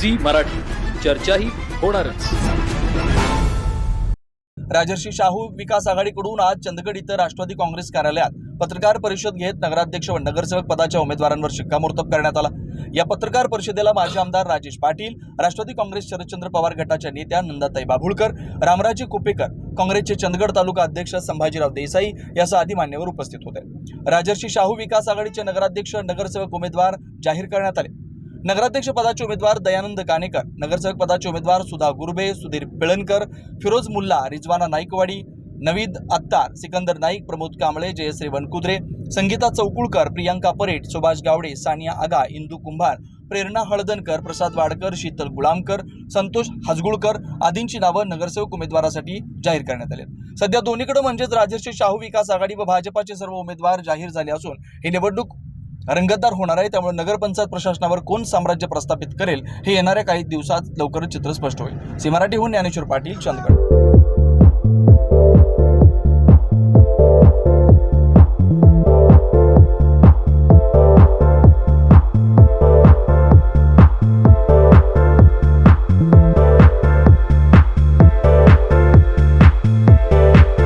Zee Marathi. चर्चाही होणारच. राजर्षी शाहू विकास आघाडीकडून आज चंदगड इथं राष्ट्रवादी काँग्रेस कार्यालयात पत्रकार परिषद घेत नगराध्यक्ष व नगरसेवक पदाच्या उमेदवारांवर शिक्कामोर्तब करण्यात आला. या पत्रकार परिषदेला माजी आमदार राजेश पाटील राष्ट्रवादी काँग्रेस शरदचंद्र पवार गटाच्या नेत्या नंदाताई बाभुळकर रामराजे कुपेकर काँग्रेसचे चंदगड तालुका अध्यक्ष संभाजीराव देसाई यासह आदी मान्यवर उपस्थित होते. राजर्षी शाहू विकास आघाडीचे नगराध्यक्ष नगरसेवक उमेदवार जाहीर करण्यात आले. नगराध्यक्ष पदाचे उमेदवार दयानंद कानेकर नगरसेवक पदाचे उमेदवार सुधा गुरबे सुधीर पिळणकर फिरोज मुल्ला रिजवाना नाईकवाडी नवीद अत्तार सिकंदर नाईक प्रमोद कांबळे जयश्री वनकुद्रे संगीता चौकुळकर प्रियांका परेट सुभाष गावडे सानिया आगा इंदू कुंभार प्रेरणा हळदनकर प्रसाद वाडकर शीतल गुलामकर संतोष हजगुळकर आदींची नावं नगरसेवक उमेदवारासाठी जाहीर करण्यात आली आहेत. सध्या दोन्हीकडे म्हणजेच राजर्षी शाहू विकास आघाडी व भाजपाचे सर्व उमेदवार जाहीर झाले असून ही निवडणूक रंगतदार होणार आहे त्यामुळे नगरपंचायत प्रशासनावर कोण साम्राज्य प्रस्थापित करेल हे येणाऱ्या काही दिवसात लवकरच चित्र स्पष्ट होईल. सी मराठीहून ज्ञानेश्वर पाटील चंदगड.